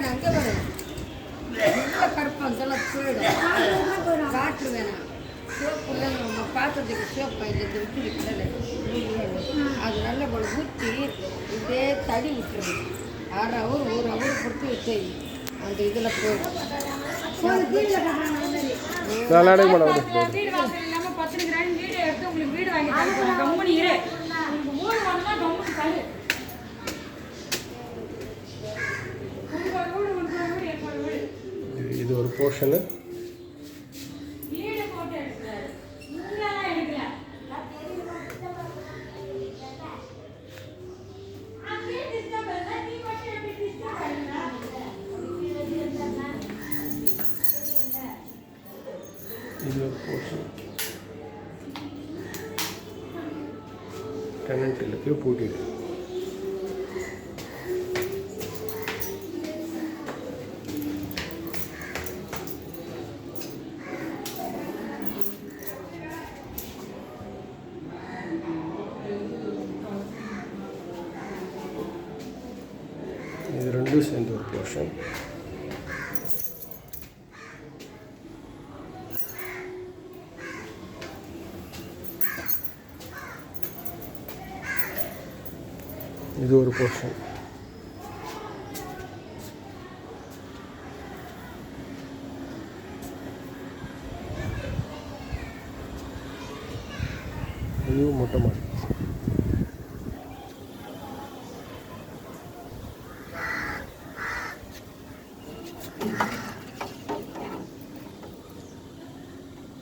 வேணாம் அங்கே வேணும் நல்ல கருப்பு போயிடும் காற்று வேணாம் சிவப்புள்ள நம்ம பாத்திரத்துக்கு சிவப்பு இந்த விட்டு விட்டல அது நல்ல போல ஊற்றி இதே தடி விட்டுருது அரை ஒரு வச்சு அந்த இதில் போயிடும் பத்து வீடு எடுத்து உங்களுக்கு வீடு வாங்கி தரேன். கம்பெனி இரு எப்படி disturb பண்ணுவ? இது ஒரு போர்ஷன் டெனண்ட் இருக்கு பூட்டிடு இது ரெண்டும் சேர்ந்து ஒரு போர்ஷன் இது ஒரு போர்ஷன் இதுவும் மொட்டை மாடி.